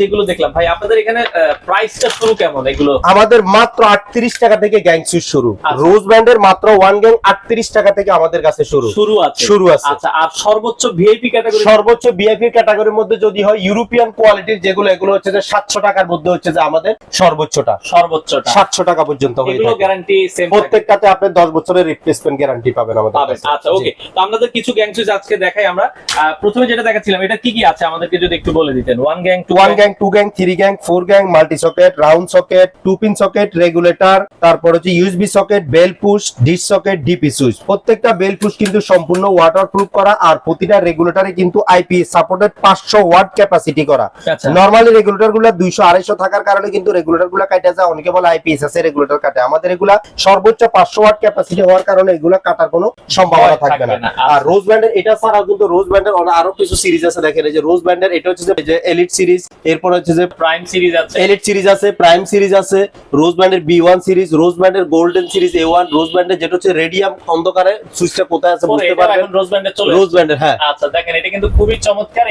যেগুলো দেখলাম ভাই আপনাদের এখানে প্রাইসটা শুরু কেমন? এগুলো আমাদের মাত্র আটত্রিশ টাকা থেকে গ্যাং সুইচ শুরু। আচ্ছা। রোজ ব্যান্ডের মাত্র ওয়ান গ্যাং আটত্রিশ টাকা থেকে আমাদের কাছে শুরু। শুরু আছে। শুরু আছে। আচ্ছা আর সর্বোচ্চ ভিআইপি ক্যাটাগরি সর্বোচ্চ বিআইপি ক্যাটাগরির মধ্যে যদি হয় ইউরোপিয়ান কোয়ালিটির যেগুলো এগুলো হচ্ছে যে সাতশো টাকার মধ্যে হচ্ছে যে আমাদের সর্বোচ্চটা। সর্বোচ্চটা। সাতশো টাকা পর্যন্ত হয়ে এগুলো গ্যারান্টি সেম প্রত্যেকটাতে আপনি দশ বছরের রিপ্লেসমেন্ট গ্যারান্টি পাবেন আমাদের কাছে। আচ্ছা ওকে তো আপনাদের কিছু গ্যাং সুইচ আজকে দেখাই আমরা। প্রথমে যেটা দেখাচ্ছিলাম এটা কি কি আছে? আমাদেরকে যদি একটু বলে দিতেন। One gang two one gang two gang three gang four gang multi socket round socket two pin socket regulator তারপর হচ্ছে USB socket bell push dish socket DP switch প্রত্যেকটা বেল পুশ কিন্তু সম্পূর্ণ ওয়াটার প্রুফ করা আর প্রতিটা রেগুলেটরে কিন্তু আইপি সাপোর্টেড পাঁচশো ওয়াট ক্যাপাসিটি করা। আচ্ছা। নর্মালি রেগুলেটরগুলো দুইশো আড়াইশো থাকার কারণে কিন্তু রেগুলেটরগুলো কাটা যায় অনেকে বলে আইপিএস আছে রেগুলেটর কাটে। আমাদের এগুলা সর্বোচ্চ পাঁচশো ওয়াট ক্যাপাসিটি হওয়ার কারণে এগুলা কাটার কোনো সম্ভাবনা থাকবে না। না। আর রোজ ব্যান্ডের এটা ছাড়াও কিন্তু রোজ ব্যান্ডের আরও কিছু সিরিজ আছে দেখেন এই যে রোজ ব্যান্ডের এটা হচ্ছে যে এলিট সিরিজ এরপর হচ্ছে যে প্রাইম সিরিজ আছে। এলিট সিরিজ আছে প্রাইম সিরিজ আছে রোজ ব্যান্ডের বি ওয়ান সিরিজ রোজ ব্র্যান্ডের golden series A one rose ব্যান্ডের যেটা হচ্ছে রেডিয়াম অন্ধকারে সুইচটা কোথায় আছে বুঝতে পারবেন? রোজ ব্র্যান্ডের চলে রোজ ব্র্যান্ডের হ্যাঁ। আচ্ছা দেখেন এটা কিন্তু খুবই চমৎকার।